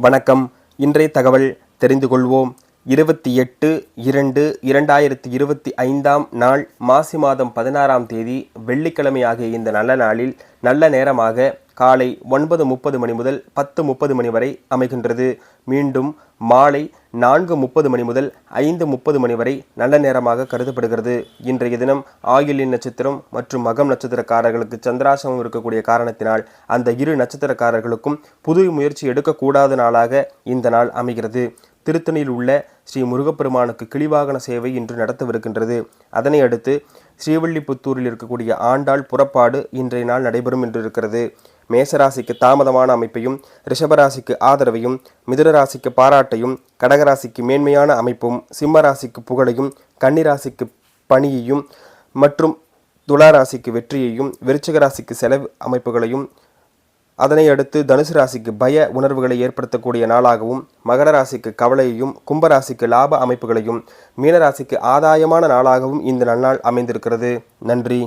வணக்கம். இன்றைய தகவல் தெரிந்து கொள்வோம். இருபத்தி எட்டு இரண்டு இரண்டாயிரத்தி இருபத்தி ஐந்தாம் நாள் மாசி மாதம் பதினாறாம் தேதி வெள்ளிக்கிழமை ஆகிய இந்த நல்ல நாளில் நல்ல நேரமாக காலை ஒன்பது முப்பது மணி முதல் பத்து முப்பது மணி வரை அமைகின்றது. மீண்டும் மாலை நான்கு முப்பது மணி முதல் ஐந்து முப்பது மணி வரை நல்ல நேரமாக கருதப்படுகிறது. இன்றைய தினம் ஆயுளின் நட்சத்திரம் மற்றும் மகம் நட்சத்திரக்காரர்களுக்கு சந்திராசமம் இருக்கக்கூடிய காரணத்தினால் அந்த இரு நட்சத்திரக்காரர்களுக்கும் புது முயற்சி எடுக்கக்கூடாத நாளாக இந்த நாள் அமைகிறது. திருத்தணியில் உள்ள ஸ்ரீ முருகப்பெருமானுக்கு கிளிவாகன சேவை இன்று நடத்தவிருக்கின்றது. அதனை அடுத்து ஸ்ரீவல்லிபுத்தூரில் இருக்கக்கூடிய ஆண்டாள் புறப்பாடு இன்றைய நாள் நடைபெறும் என்று இருக்கிறது. மேசராசிக்கு தாமதமான அமைப்பையும் ரிஷபராசிக்கு ஆதரவையும் மிதுனராசிக்கு பாராட்டையும் கடகராசிக்கு மேன்மையான அமைப்பும் சிம்மராசிக்கு புகழையும் கன்னிராசிக்கு பணியையும் மற்றும் துளாராசிக்கு வெற்றியையும் விருச்சிக ராசிக்கு செலவு அமைப்புகளையும் அதனை அடுத்து தனுசு ராசிக்கு பய உணர்வுகளை ஏற்படுத்தக்கூடிய நாளாகவும் மகர ராசிக்கு கவலையையும் கும்பராசிக்கு லாப அமைப்புகளையும் மீனராசிக்கு ஆதாயமான நாளாகவும் இந்த நன்னாள் அமைந்திருக்கிறது. நன்றி.